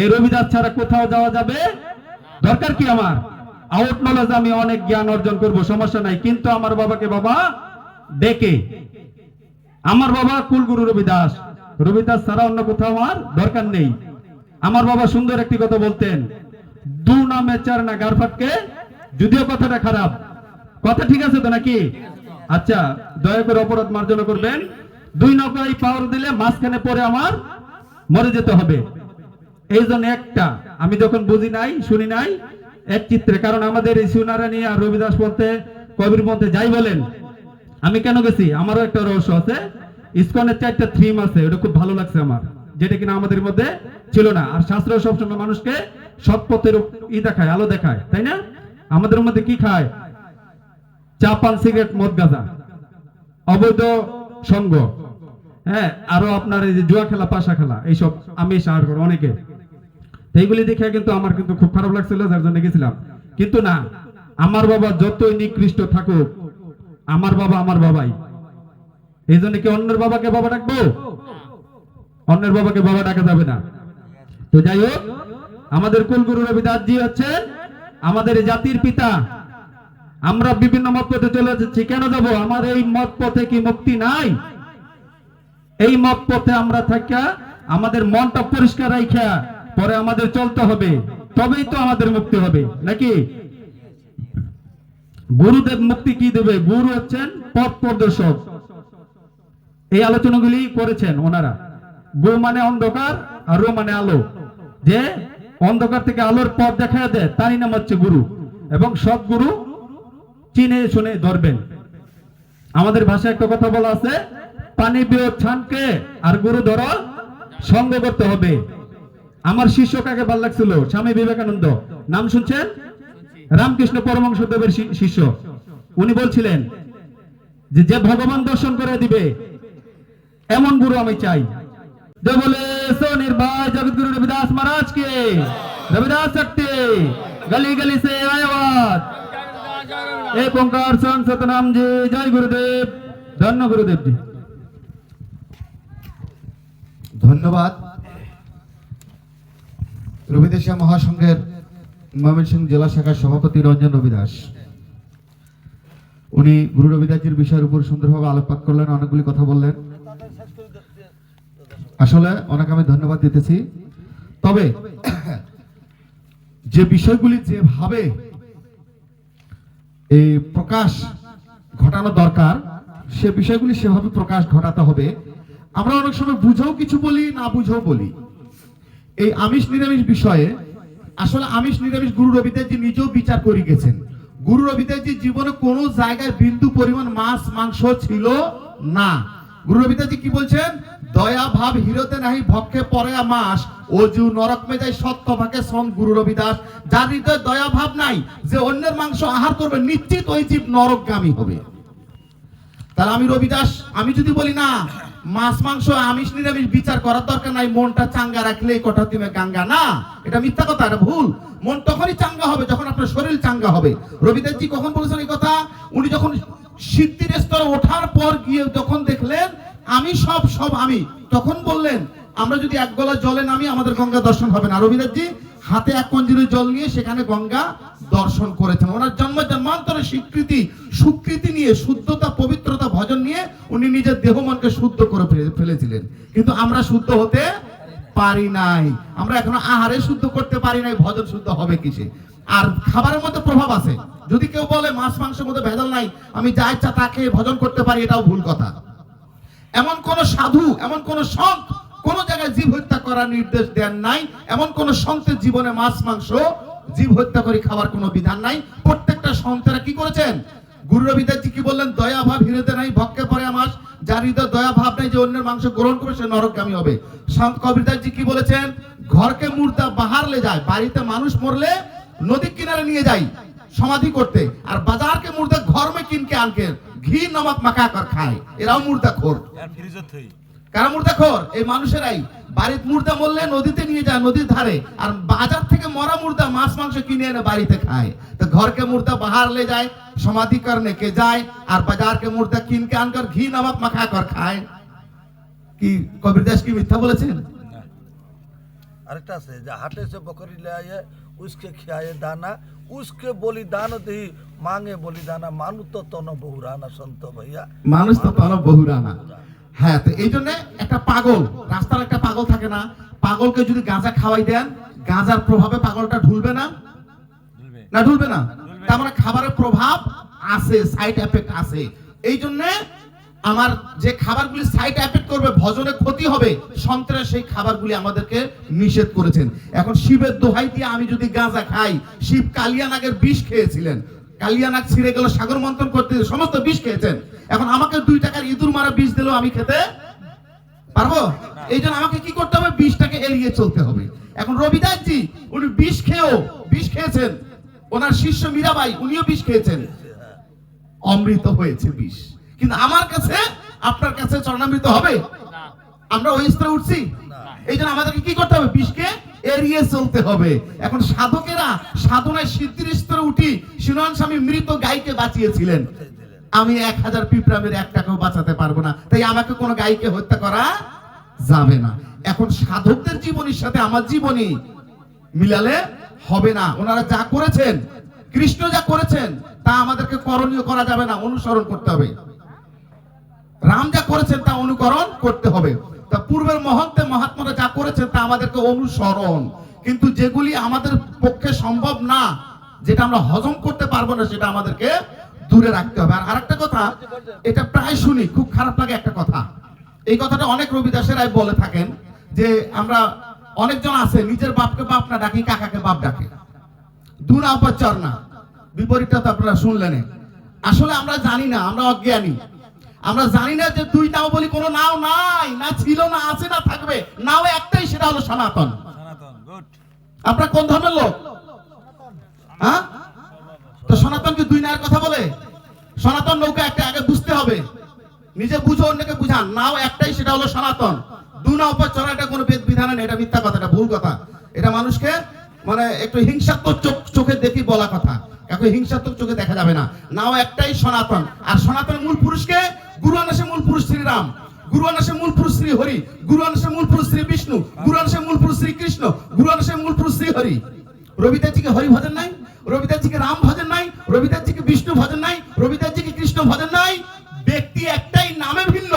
এই রবিদাস ছাড়া কোথাও যাওয়া যাবে? দরকার কি আমার? আউট নলেজ আমি অনেক জ্ঞান অর্জন করব, সমস্যা নাই। কিন্তু আমার বাবাকে বাবা ডেকে। আমার বাবা কুলগুরু রবিদাস। রবিদাস ছাড়া অন্য কোথাও আমার দরকার নেই। আমার বাবা সুন্দর একটি কথা বলতেন, দু নামে চার না গারফাটকে। যদিও কথাটা খারাপ। কথা ঠিক আছে তো নাকি? আচ্ছা দয়া করে অপরাধ মার্জনা করবেন। দুই নৌকায় পাওয়ার দিলে মাঝখানে পরে আমার মরে যেতে হবে। এই জন্য একটা, আমি যখন বুঝি নাই, শুনি নাই, এক চিত্রে, কারণ আমাদের এই সুনারানি আর রবিদাস পন্থে, কবির পন্থে যাই বলেন, আমি কেন গেছি? আমারও একটা রহস্য আছে। ইসকনের চারটা থিম আছে, ওটা খুব ভালো লাগছে আমার, যেটা কিনা আমাদের মধ্যে ছিল না। আর শাস্ত্র সবসময় মানুষকে সৎ পথের ই দেখায়, আলো দেখায়, তাই না? আমাদের মধ্যে কি খায়? চা পান, সিগারেট, মদ গাঁজা, অবৈধ সঙ্গ হ্যাঁ? আরও আপনার এই যে জুয়া খেলা, পাশা খেলা, এইসব আমি সাহায্য করি অনেকে। তো এইগুলি দেখে কিন্তু আমার কিন্তু খুব খারাপ লাগছিল, যার জন্য গেছিলাম। কিন্তু না, আমার বাবা যতই নিকৃষ্ট থাকুক, আমার বাবা আমার বাবাই। এই জন্য কি অন্যের বাবাকে বাবা ডাকবো? অন্যের বাবাকে বাবা ডাকা যাবে না। তো যাই হোক, আমাদের কুলগুরু রবিদাস জি হচ্ছেন আমাদের জাতির পিতা। আমরা বিভিন্ন মত পথে চলে যাচ্ছি, কেন যাব? আমার এই মত পথে কি মুক্তি নাই? এই মত পথে আমরা থাকা, আমাদের মনটা পরিষ্কার রাখা পরে আমাদের চলতে হবে, তবেই তো আমাদের মুক্তি হবে, নাকি? গুরুদেব মুক্তি কি দেবে? গুরু হচ্ছেন পথ প্রদর্শক। এই আলোচনাগুলি করেছেন ওনারা। গো মানে অন্ধকার আর রো মানে আলো। যে অন্ধকার থেকে আলোর পথ দেখা দেয় তারই নাম হচ্ছে গুরু। এবং সৎ গুরু চিনে শুনে ধরবেন। আমাদের ভাষায় একটা কথা বলা আছে, পানি বিয় ছানকে আর গুরু ধরো, সঙ্গ করতে হবে। আমার শিষ্য কাকে ভালো লাগছিল? স্বামী বিবেকানন্দ। নাম শুনছেন? রামকৃষ্ণ পরমংসদেবের শিষ্য। উনি বলছিলেন যে ভগবান দর্শন করে দিবে, এমন গুরু আমি চাই। রবিদাস মহারাজ কে রবিদাস শক্তি গলি গলি সে আয়বাদ। এক ওঙ্কার সতনাম জি, জয় গুরুদেব। ধন্য গুরুদেব জি ধন্যবাদ। রবিদেশিয়া মহাসংঘের ময়মনসিংহ জেলা শাখার সভাপতি রঞ্জন রবিদাস। উনি গুরু রবিদাসজির বিষয়ের উপর সুন্দরভাবে আলোকপাত করলেন, অনেকগুলি কথা বললেন। আসলে অনেক আমি ধন্যবাদ দিতেছি। তবে যে বিষয়গুলি যেভাবে এই প্রকাশ ঘটানো দরকার, সে বিষয়গুলি সেভাবে প্রকাশ ঘটাতে হবে। আমরা অনেক সময় বুঝেও কিছু বলি, না বুঝেও বলি। এই আমিষ নিরামিষ বিষয়ে আসলে আমিষ নিরামিষ গুরু রবিদাসজি নিজেও বিচার করে গেছেন। গুরু রবিদাসজি জীবনে কোনো জায়গায় বিন্দু পরিমাণ মাছ, মাংস ছিল না। গুরু রবিদাসজি কি বলছেন? দয়া ভাব হিরোতে নাহি ভক্ষে পরে মাস, অজু নরক মেজাই সত্য ভাগে সন গুরু রবিদাস। যার হৃদয়ে দয়া ভাব নাই যে অন্যের মাংস আহার করবে, নিশ্চিত ওই জীব নরকগামী হবে। তাহলে আমি রবিদাস, আমি যদি বলি না মাছ, মাংস, আমিষ, নিরামিষ বিচার করার দরকার নাই। মনটা চাঙ্গা রাখলে কটা দিনে গাঙ্গা। না, এটা মিথ্যা কথা, এটা ভুল। মন তখনই চাঙ্গা হবে যখন আপনার শরীর চাঙ্গা হবে। রবিদাসজি কখন বলেছেন এই কথা? উনি যখন সিদ্ধির স্তরে ওঠার পর গিয়ে যখন দেখলেন, আমি সব সব আমি, তখন বললেন, আমরা যদি এক গলা জলে নামি, আমাদের গঙ্গা দর্শন হবে না। রবিদাসজি হাতে এক কঞ্জিরের জল নিয়ে সেখানে গঙ্গা দর্শন করেছেন। ওনার জন্ম জন্মান্তরের স্বীকৃতি, সুকৃতি নিয়ে, শুদ্ধতা, পবিত্রতা, ভজন নিয়ে উনি নিজের দেহ মনকে শুদ্ধ করে ফেলেছিলেন। কিন্তু আমরা শুদ্ধ হতে পারি নাই। আমরা এখনও আহারে শুদ্ধ করতে পারি নাই, ভজন শুদ্ধ হবে কিসে? আর খাবারের মধ্যে প্রভাব আছে। যদি কেউ বলে, মাছ, মাংসের মধ্যে ভেজাল নাই, আমি যা ইচ্ছা তা খেয়ে ভজন করতে পারি, এটাও ভুল কথা। এমন কোন সাধু, এমন কোন সন্ত কোন জায়গায় জীব হত্যা করার নির্দেশ দেন নাই, এমন কোন সন্তের জীবনে মাছ, মাংস, জীব হত্যা করে খাওয়ার কোনো বিধান নাই। প্রত্যেকটা সন্তেরা কি করেছেন? গুরু রবিদাসজি কি বললেন? দয়া ভাব হিরোতে নাই ভক্ষে পরে আমার। যার হৃদয় দয়া ভাব নাই যে অন্যের মাংস গ্রহণ করে সে নরকগামী হবে। সন্ত কবিরদাসজি কি বলেছেন? ঘরকে মুর্দা বাহারলে যায়, বাড়িতে মানুষ মরলে নদীর কিনারে নিয়ে যাই সমাধি করতে, আর বাজারকে মুর্দা ঘর মে কিনকে আনকে ঘি, নমক মাখা কর খায়। এরাও মুর্দা খোর। কারা মুর্দাখর এই মানুষেরাই। বাড়ির মুর্দা মরলে নদীতে নিয়ে যায় নদীর ধারে। আর বাজার থেকে মরা মুর্দা মাছ মাংস কিনে এনে বাড়িতে খায়। তো ঘরকে মুর্দা বাহার লে যায় সমাধি করনে কে যায় আর বাজারকে মুর্দা কিনকে আনকার ঘি নামক মাখা কর খায়। কি কবির দাস কি মিথ্যা বলেছেন? আরেকটা আছে যে হাটে সে বকরি লে আয়ে উসকে খিয়ায়ে দানা উসকে বলি দান দি মাঙে বলি দানা। মানুষ তো তন বহুরানা সন্ত ভাইয়া। মানুষ তো তন বহুরানা। হ্যাঁ তো এই জন্য একটা পাগল রাস্তার একটা পাগল থাকে না। পাগলকে যদি গাঁজা খাওয়াই দেন গাঁজার প্রভাবে পাগলটা ঢুলবে না? না ঢুলবে না? তার মানে খাবারের প্রভাব আছে সাইড এফেক্ট আছে। এই জন্য আমার যে খাবারগুলি সাইড এফেক্ট করবে ভজনে ক্ষতি হবে সন্ত্রাস সেই খাবারগুলি আমাদেরকে নিষেধ করেছেন। এখন শিবের দোহাই দিয়ে আমি যদি গাঁজা খাই শিব কালিয়ানাগের বিষ খেয়েছিলেন। কালিয়ানাগ ছিঁড়ে গেল সাগর মন্থন করতে সমস্ত বিষ খেয়েছেন। এখন আমাকে দুই টাকার ইঁদুর মারা বিষ দিলেও আমি খেতে পারব? এই জন্য আমাকে কি করতে হবে? বিষটাকে এড়িয়ে চলতে হবে। এখন রবিদাস জি উনি বিষ খেয়েও বিষ খেয়েছেন। ওনার শিষ্য মীরাবাই, উনিও বিষ খেয়েছেন। অমৃত হয়েছে বিষ। কিন্তু আমার কাছে, আপনার কাছে চরণামৃত হবে? আমরা ওই স্তরে উঠছি? এই জন্য আমাদেরকে কি করতে হবে? বিষকে এড়িয়ে চলতে হবে। এখন সাধকেরা সাধনায় সিদ্ধির স্তরে উঠি শিরোহন স্বামী মৃত গাইকে বাঁচিয়েছিলেন। আমি এক হাজার পিঁপড়ামের এক টাকাও বাঁচাতে পারব না। তাই আমাকে কোনো গাইকে হত্যা করা যাবে না। এখন সাধকদের জীবনীর সাথে আমার জীবনী মিলালে হবে না। ওনারা যা করেছেন, কৃষ্ণ যা করেছেন, তা আমাদেরকে করণীয় করা যাবে না, অনুসরণ করতে হবে। রাম যা করেছেন, তা অনুকরণ করতে হবে। তা পূর্বের মহন্তে মহাত্মারা যা করেছেন, তা আমাদেরকে অনুসরণ। কিন্তু যেগুলি আমাদের পক্ষে সম্ভব না, যেটা আমরা হজম করতে পারব না, সেটা আমাদেরকে দূরে রাখতে হবে। আর আরেকটা কথা এটা প্রায় শুনি খুব খারাপ লাগে একটা কথা। এই কথাটা অনেক রবিদাসেরাই বলে থাকেন যে আমরা অনেকজন আছে নিজের বাপকে বাপ না ডাকি কাকাকে বাপ ডাকে। না অপচর না বিপরীতটা তো আপনারা শুনলেন আসলে আমরা জানি না আমরা অজ্ঞানী। আমরা জানি না যে দুই নাও বলি কোনো নাও নাই না ছিল না আছে না থাকবে। নাও একটাই সেটা হলো সনাতন। আপনারা কোন ধর্মের লোক? হ্যাঁ? দুই নায়ের কথা বলে? সনাতন নৌকা একটা আগে বুঝতে হবে। নিজে বুঝো, অন্যকে বুঝান। নাও একটাই, সেটা হলো সনাতন। দু উপর চড়া কোনো বেদ বিধানে এটা মিথ্যা কথা, এটা ভুল কথা। এটা মানুষকে মানে একটু হিংসাত্মক চোখ, চোখে দেখি বলা কথা। এখন হিংসাত্মক চোখে দেখা যাবে না। নাও একটাই সনাতন। আর সনাতনের মূল পুরুষকে, গুরু আনাসে মূল পুরুষ শ্রীরাম। গুরু আনাসে মূল পুরুষ শ্রী হরি গুরু আনাসে মূল পুরুষ শ্রী বিষ্ণু গুরু আনাসে মূল পুরুষ শ্রী কৃষ্ণ গুরু আনাসে মূল পুরুষ শ্রী হরি রবিদাসজিকে হরি ভজন নাই? রবিদাসজিকে রাম ভজন নাই রবিদাসজিকে বিষ্ণু ভজন নাই রবিদাসজিকে কৃষ্ণ ভজন নাই। ব্যক্তি একটাই, নামে ভিন্ন,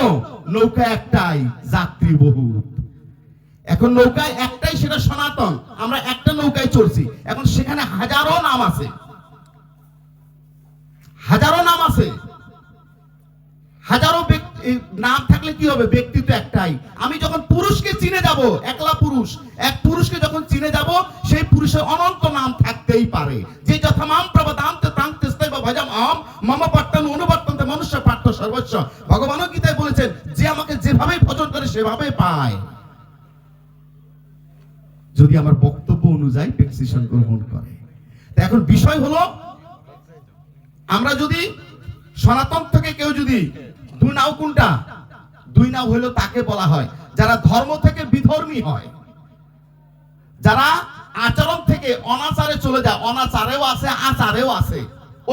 নৌকা একটাই, যাত্রী বহু এখন নৌকায় একটাই সেটা সনাতন, আমরা একটা নৌকায় চলছি এখন সেখানে হাজারো নাম আছে। হাজারো নাম আছে। হাজারো ব্যক্তি নাম থাকলে কি হবে? ব্যক্তি তো একটাই। আমি যখন পুরুষকে চিনে যাব, একলা পুরুষ, এক পুরুষকে যখন চিনে যাব, সেই পুরুষের অনন্ত নাম থাকতেই পারে। যে যথা মাম প্রবদান্তে প্রান্তে স্তৈব ভজম আম, মম পট্টন অনুবর্তন্তে মনুষ্য পাঠ্য সর্বস্ব। ভগবানও গীতায় বলেছেন, যে আমাকে যেভাবে ভজন করে সেভাবে পায়। যদি আমার বক্তব্য অনুযায়ী ডিসিশন গ্রহণ করে। তা এখন বিষয় হলো, আমরা যদি সনাতন থেকে কেউ যদি দুই নাও কোনটা? দুই নাও হইল তাকে বলা হয়। যারা ধর্ম থেকে বিধর্মী হয়, যারা আচরণ থেকে অনাচারে চলে যায়, অনাচারেও আছে, আচারেও আছে,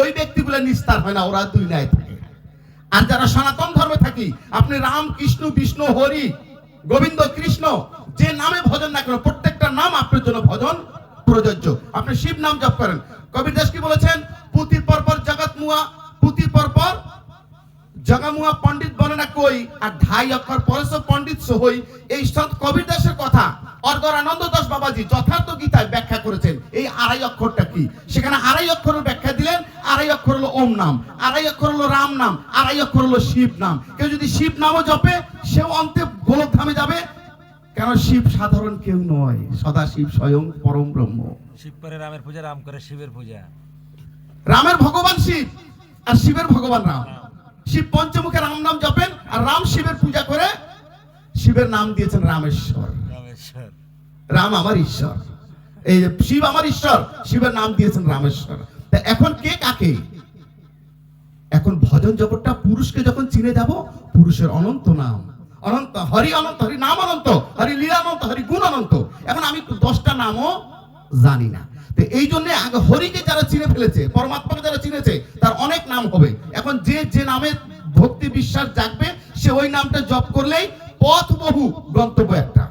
ওই ব্যক্তিগুলো নিস্তার হয় না, ওরা দুই নাই থাকে। আর যারা সনাতন ধর্মে থাকি, আপনি রাম, কৃষ্ণ, বিষ্ণু, হরি, গোবিন্দ, কৃষ্ণ, যে নামে ভজন না করেন প্রত্যেকটা নাম আপনার জন্য ভজন প্রযোজ্য। আপনি শিব নাম জপ করেন। কবির দাস কি বলেছেন? পুতির পরপর জগৎ মুয়া, পুতির পরপর জগামুয়া পণ্ডিত বলে না কই আর ঢাই অক্ষর পরেশ পণ্ডিত সহই এই সন্ত কবির দাসের কথা। অর্গর আনন্দ দাস বাবাজি যথার্থ গীতায় ব্যাখ্যা করেছেন। এই আড়াই অক্ষরটা কি? সেখানে আড়াই অক্ষরের ব্যাখ্যা দিলেন আড়াই অক্ষর হলো ওম নাম আড়াই অক্ষর হলো রাম নাম আড়াই অক্ষর হলো শিব নাম। কেউ যদি শিব নামও জপে সেও অন্তে গোলকধামে যাবে। কেন শিব সাধারণ কেউ নয় সদা শিব স্বয়ং পরম ব্রহ্ম। শিব করে রামের পূজা রাম করে শিবের পূজা। রামের ভগবান শিব আর শিবের ভগবান রাম। শিব পঞ্চমুখে রাম নাম জপেন আর রাম শিবের পূজা করে শিবের নাম দিয়েছেন রামেশ্বর। রাম আমার ঈশ্বর। এই যে শিব আমার ঈশ্বর শিবের নাম দিয়েছেন রামেশ্বর। তা এখন কে কাকে? এখন ভজন জগৎটা পুরুষকে যখন চিনে যাব পুরুষের অনন্ত নাম। অনন্ত হরি অনন্ত হরি নাম অনন্ত হরি লীলা অনন্ত হরি গুণ অনন্ত। এখন আমি দশটা নামও জানি না। তো এই জন্য আগে হরিকে যারা চিনে ফেলেছে পরমাত্মাকে যারা চিনেছে তার অনেক নাম হবে। এখন যে যে নামে ভক্তি বিশ্বাস জাগবে সে ওই নামটা জপ করলেই পথ বহু গন্তব্য একটা।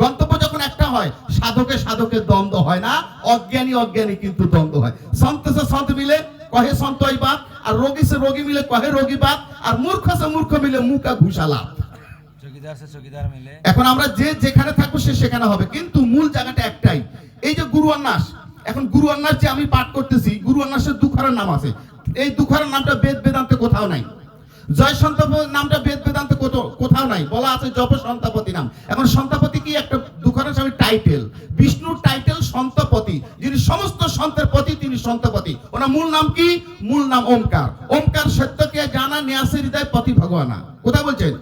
গন্তব্য যখন একটা হয় সাধকে সাধকের দ্বন্দ্ব হয় না অজ্ঞানী অজ্ঞানী কিন্তু দ্বন্দ্ব হয়। সন্ত সে সন্ত মিলে কহে সন্ত বাত আর রোগী সে রোগী মিলে কহে রোগী বাত আর মূর্খ সে মূর্খ মিলে মুখা ঘুষালা এখন আমরা যে যেখানে থাকব সে সেখানে হবে। কিন্তু মূল জায়গাটা একটাই। এই যে গুরু অন্যাস এখন গুরু অন্যাস যে আমি পাঠ করতেছি গুরু অন্যাসের দুখারের নাম আছে। এই দুখারের নামটা বেদ কোথাও নাই। জয় সন্তাপ নামটা বেদ বেদান্তে কোথাও- নাই। বলা আছে জপ সন্তাপতি নাম। এখন সন্তাপতি কি একটা দুখারের স্বামী টাইটেল বিষ্ণুর টাইটেল সন্তপতি। যিনি সমস্ত সন্তের পতি, তিনি সন্তপতি। ওনার মূল নাম কি? মূল নাম ওমকার। ওমকার সত্যকে জানা, ন্যাসের হৃদয় পতি ভগবানা। কোথায় বলছেন?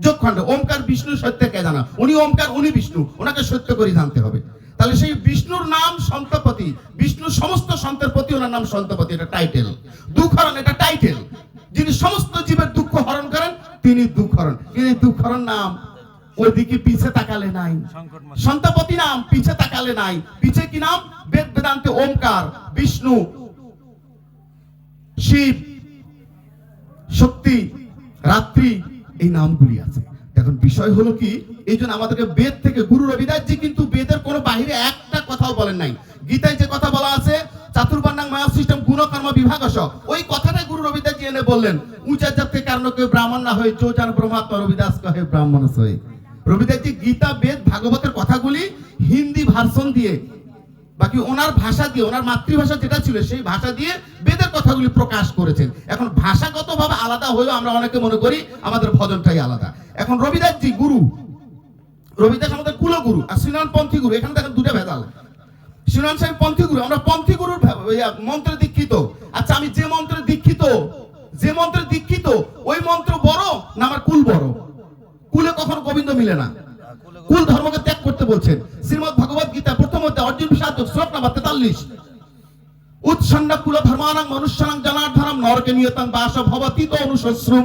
যোগখণ্ড। ওমকার বিষ্ণু সত্যকে জানা। উনি ওমকার, উনি বিষ্ণু। ওনাকে সত্য করে জানতে হবে। তাহলে সেই বিষ্ণুর নাম সন্তপতি। বিষ্ণু সমস্ত সন্তের প্রতি ওনার নাম সন্তপতি এটা টাইটেল দুঃখরণ এটা টাইটেল যিনি সমস্ত জীবের দুঃখ হরণ করেন তিনি দুঃখরণ এই দুঃখরণ নাম। ওইদিকে পিছে তাকালে নাই। সন্তপতি নাম পিছে তাকালে নাই। পিছে কি নাম? বেদ বেদান্তে ওমকার বিষ্ণু। শিব শক্তি রাত্রি এই নামগুলি আছে। এখন বিষয় হলো কি, এই জন্য আমাদেরকে বেদ থেকে গুরু রবিদাস জি কিন্তু বেদের কোনো বাহিরে একটা কথাও বলেন নাই। গীতায় যে কথা বলা আছে চাতুর্বর্ণাং মায়া সিস্টেম গুণকর্ম বিভাগ ওই কথাটাই গুরু রবিদাস জি এনে বললেন উঁচা জাতে কারণ কেউ ব্রাহ্মণ না হয়ে চো জান ব্রহ্মাত্মা রবিদাস কহে ব্রাহ্মণ হয়ে রবিদাস জি গীতা, বেদ, ভাগবতের কথাগুলি হিন্দি ভার্সন দিয়ে বাকি ওনার ভাষা দিয়ে, ওনার মাতৃভাষা যেটা ছিল, সেই ভাষা দিয়ে বেদের কথাগুলি প্রকাশ করেছেন। এখন ভাষাগতভাবে আলাদা হয়েও আমরা অনেকে মনে করি আমাদের ভজনটাই আলাদা। এখন রবিদাস জি গুরু। রবিদাস আমাদের কুলগুরু আর শ্রীনারায়ণ পন্থী গুরু এখানে দেখেন দুটো ভেদাল। শ্রীনারায়ণ সাহেব পন্থী গুরু আমরা পন্থী গুরুর মন্ত্রে দীক্ষিত। আচ্ছা আমি যে মন্ত্রে দীক্ষিত, যে মন্ত্রে দীক্ষিত, ওই মন্ত্র বড় না আমার কুল বড়? কুলে কখনো গোবিন্দ মিলে না। কুল ধর্মকে ত্যাগ করতে বলছেন। শ্রীমদ ভগবত গীতা প্রথম অধ্যায়, অর্জুন বিষাদ শ্লোক নাম্বার তেতাল্লিশ। উৎসন্ন কুল ধর্মানাং মনুষ্যানাং জনার্ধনম নরকে নিয়তাং বাস ভবতি তো অনুশশ্রম।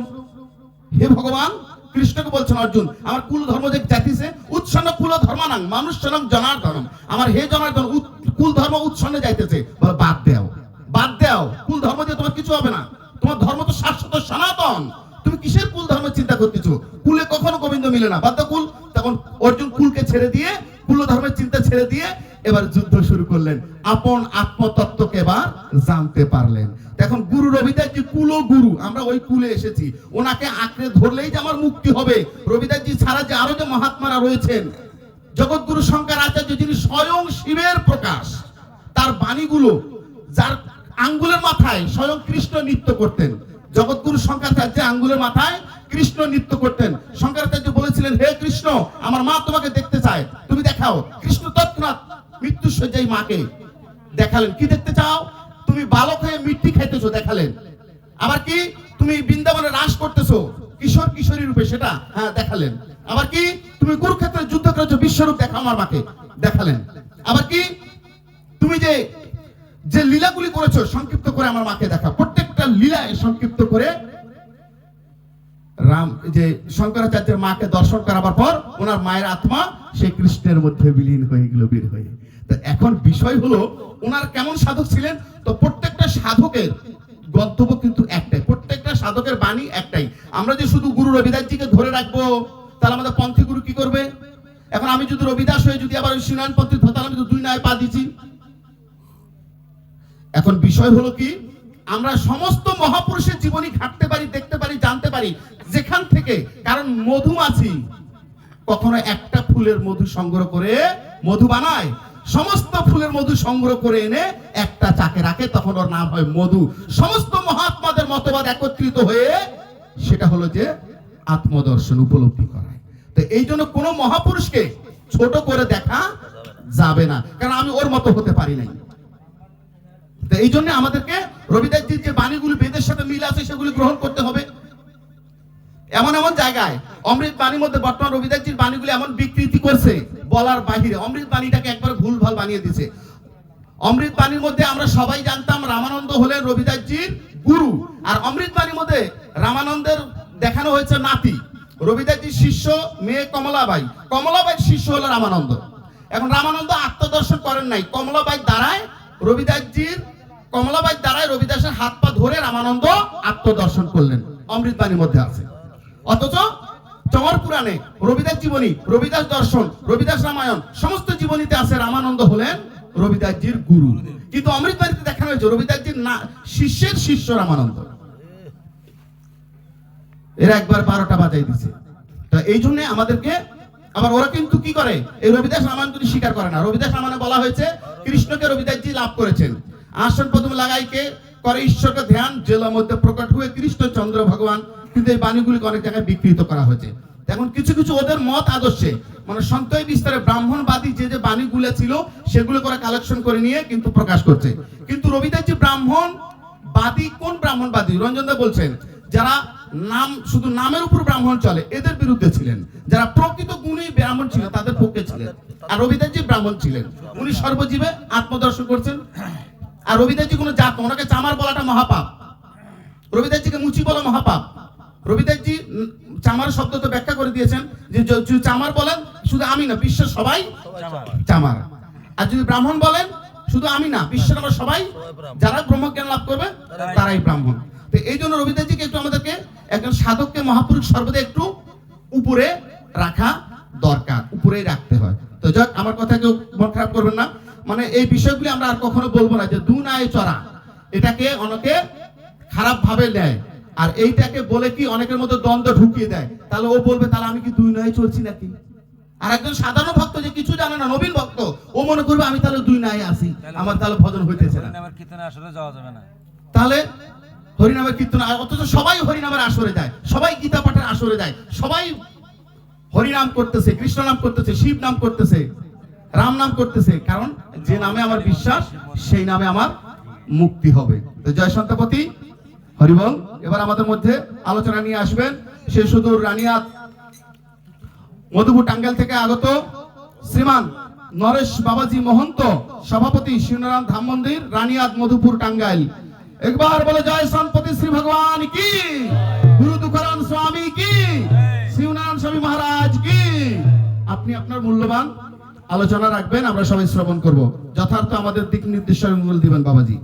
হে ভগবান, কৃষ্ণকে বলছেন অর্জুন, আমার কুল ধর্ম যে জাতিছে উৎসন্ন কুল ধর্মানাং মানুষজনং জনার্দনম আমার হে জনার্দন কুল ধর্ম উৎসন্নে যাইতেছে। বাদ দেও বাদ দেও, কুল ধর্ম দিয়ে তোমার কিছু হবে না। তোমার ধর্ম তো শাশ্বত সনাতন। তুমি কিসের কুল ধর্ম চিন্তা করতেছো? কুলে কখনো গোবিন্দ মিলে না। বাদ কুল তখন অর্জুন কুলকে ছেড়ে দিয়ে, কুল ধর্মের চিন্তা ছেড়ে দিয়ে এবার যুদ্ধ শুরু করলেন। আপন আত্মতত্ত্বকে এবার জানতে পারলেন। এখন গুরু রবিদাস জি কুলো গুরু, আমরা ওই কুলে এসেছি। ওনাকে আঁকড়ে ধরলেই যে আমার মুক্তি হবে। রবিদাস জি ছাড়া যে আরও যে মহাত্মারা রয়েছেন, জগৎগুরু শঙ্কর আচার্য যিনি স্বয়ং শিবের প্রকাশ, তার বাণীগুলো, যার আঙ্গুলের মাথায় স্বয়ং কৃষ্ণ নৃত্য করতেন। জগৎগুরু শঙ্করাচার্য আঙ্গুলের মাথায় কৃষ্ণ নৃত্য করতেন। শঙ্করাচার্য বলেছিলেন, হে কৃষ্ণ, আমার মা তোমাকে দেখতে চায়। তুমি দেখাও। কৃষ্ণ তৎক্ষণাৎ মৃত্যু সজ্জাই মাকে দেখালেন। কি দেখতে চাও? তুমি বালক হয়ে মৃত্যু খাইতেছো, দেখালেন। আবার কি? তুমি বৃন্দাবনে রাস করতেছো। কিশোর কিশোরী রূপে সেটা হ্যাঁ দেখালেন। আবার কি? তুমি কুরুক্ষেত্রে যুদ্ধ করেছ, বিশ্বরূপ দেখা আমার মাকে, দেখালেন। আবার কি? তুমি যে যে লীলাগুলি করেছ, সংক্ষিপ্ত করে আমার মাকে দেখা প্রত্যেকটা লীলায় সংক্ষিপ্ত করে রাম যে শঙ্করাচার্যের মাকে দর্শন করাবার পর ওনার মায়ের আত্মা সেই কৃষ্ণের মধ্যে বিলীন হয়ে গেল, বের হয়ে। তো এখন বিষয় হলো, ওনার কেমন সাধক ছিলেন? তো প্রত্যেকটা সাধকের গন্তব্য কিন্তু একটাই, প্রত্যেকটা সাধকের বাণী একটাই। আমরা যে শুধু গুরু রবিদাসজিকে ধরে রাখব, তাহলে আমাদের পন্থী গুরু কি করবে? এখন আমি যদি রবিদাস হয়ে যদি আবার শ্রীনারায়ণ পন্থী তাহলে আমি তো দুই নয় পা দিচ্ছি এখন বিষয় হলো কি, আমরা সমস্ত মহাপুরুষের জীবনী ঘাটতে পারি, দেখতে পারি, জানতে পারি যেখান থেকে, কারণ মধুমাছি কখনো একটা ফুলের মধু সংগ্রহ করে মধু বানায়। সমস্ত ফুলের মধু সংগ্রহ করে এনে একটা চাকে রাখে, তখন ওর নাম হয় মধু। সমস্ত মহাত্মাদের মতবাদ একত্রিত হয়ে সেটা হলো যে আত্মদর্শন উপলব্ধি করায় তো এই জন্য কোনো মহাপুরুষকে ছোট করে দেখা যাবে না, কারণ আমি ওর মতো হতে পারি নাই। তো এই জন্য আমাদেরকে রবিদাসজির যে বাণীগুলি বেদের সাথে মিল আছে, সেগুলি গ্রহণ করতে হবে। এমন এমন জায়গায় অমৃত বাণীর মধ্যে বর্তমান রবিদাসজির বাণীগুলি এমন বিকৃতি করছে বলার বাহিরে। অমৃত বাণীটাকে একবার ভুল ভালো বানিয়ে দিছে। অমৃত বাণীর মধ্যে আমরা সবাই জানতাম রামানন্দ হলেন রবিদাসজির গুরু। আর অমৃত বাণীর মধ্যে রামানন্দের দেখানো হয়েছে নাতি। রবিদাসজির শিষ্য মেয়ে কমলাবাই। কমলাবাইয়ের শিষ্য হলো রামানন্দ। এখন রামানন্দ আত্মদর্শন করেন নাই। কমলাবাই দ্বারায় রবিদাসজির কমলাবাই দ্বারায় রবিদাসের হাত পা ধরে রামানন্দ আত্মদর্শন করলেন। অমৃত বাণীর মধ্যে আছে। অথচ চর পুরাণে রবিদাস জীবনী, রবিদাস দর্শন, রবিদাস রামায়ণ, সমস্ত জীবনীতে আছে রামানন্দ হলেন রবিদাসজির গুরু। কিন্তু অমৃতবাড়িতে দেখানো হয়েছে রবিদাসজির না, শিষ্যের শিষ্য রামানন্দ। এরা একবার বারোটা বাজাই দিছে। তো এই জন্য আমাদেরকে, আবার ওরা কিন্তু কি করে? এই রবিদাস রামায়ণ কিন্তু স্বীকার করে না। রবিদাস রামায়ণে বলা হয়েছে, কৃষ্ণকে রবিদাসজি লাভ করেছেন। আসন প্রথম লাগাইকে, করে ঈশ্বরকে ধ্যান, জেলার মধ্যে প্রকট হয়ে কৃষ্ণচন্দ্র ভগবান কিন্তু এই বাণীগুলিকে অনেক জায়গায় বিকৃত করা হয়েছে। এখন কিছু কিছু ওদের মত আদর্শে মানে সন্তই বিস্তারে ব্রাহ্মণবাদী যে যে বাণীগুলো ছিল সেগুলো করে কালেকশন করে নিয়ে কিন্তু প্রকাশ করছে। কিন্তু রবিদাসজি ব্রাহ্মণ বাদী কোন ব্রাহ্মণবাদী? রঞ্জন দা বলছেন, যারা নাম, শুধু নামের উপর ব্রাহ্মণ চলে, এদের বিরুদ্ধে ছিলেন। যারা প্রকৃত গুণী ব্রাহ্মণ ছিল, তাদের পক্ষে ছিলেন। আর রবিদাসজি ব্রাহ্মণ ছিলেন। উনি সর্বজীবে আত্মদর্শন করছেন। আর রবিদাসজি কোনো জাত ওনাকে চামার বলাটা মহাপাপ। রবিদাসজিকে মুচি বলা মহাপাপ। রবিদাসজি চামার শব্দ তো ব্যাখ্যা করে দিয়েছেন যে চামার বলেন, শুধু আমি না, বিশ্বের সবাই। চামার। আর যদি ব্রাহ্মণ বলেন, শুধু আমি না, বিশ্বের আমরা সবাই যারা ব্রহ্মজ্ঞান লাভ করবে, তারাই ব্রাহ্মণ। তো এই জন্য রবীন্দ্রজিকে একটু আমাদেরকে একজন সাধককে মহাপুরুষ সর্বদা একটু উপরে রাখা দরকার, উপরেই রাখতে হয়। তো যাক, আমার কথা কেউ মন খারাপ করবেন না। মানে এই বিষয়গুলি আমরা আর কখনো বলব না যে দু নাই চড়া, এটাকে অনেকে খারাপ ভাবে নেয়। আর এইটাকে বলে কি অনেকের মধ্যে দ্বন্দ্ব ঢুকিয়ে দেয়। তাহলে ও বলবে তাহলে আমি কি দুই নয় চলছি নাকি? আর একজন সাধারণ ভক্ত যে কিছু জানে না নবীন ভক্ত ও মনে করবে আমি তাহলে দুই নাই আসি আমার তাহলে ভজন হইতেছে না। আসলে যাওয়া যাবে না। তাহলে হরিনামের কীর্তন অথচ সবাই হরিনামের আসরে যায়। সবাই গীতা পাঠের আসরে যায়। সবাই হরিনাম করতেছে কৃষ্ণ নাম করতেছে শিব নাম করতেছে রাম নাম করতেছে। কারণ যে নামে আমার বিশ্বাস সেই নামে আমার মুক্তি হবে। তো জয় সন্তপতি হরিবল। এবার আমাদের মধ্যে আলোচনা নিয়ে আসবেন। সে সুদূর রানিয়াত মধুপুর টাঙ্গাইল থেকে আগত শ্রীমান নরেশ বাবাজি মহন্ত, সভাপতি শিবনারায়ণ ধাম মন্দির রানিয়াদ মধুপুর টাঙ্গাইল। একবার বলে জয় সন্তপতি শ্রী ভগবান কি? গুরু তুকারাম স্বামী কি? শিবনারায়ণ স্বামী মহারাজ কি? আপনি আপনার মূল্যবান আলোচনা রাখবেন, আমরা সবাই শ্রবণ করব। যথার্থ আমাদের দিক নির্দেশ দিবেন বাবাজি।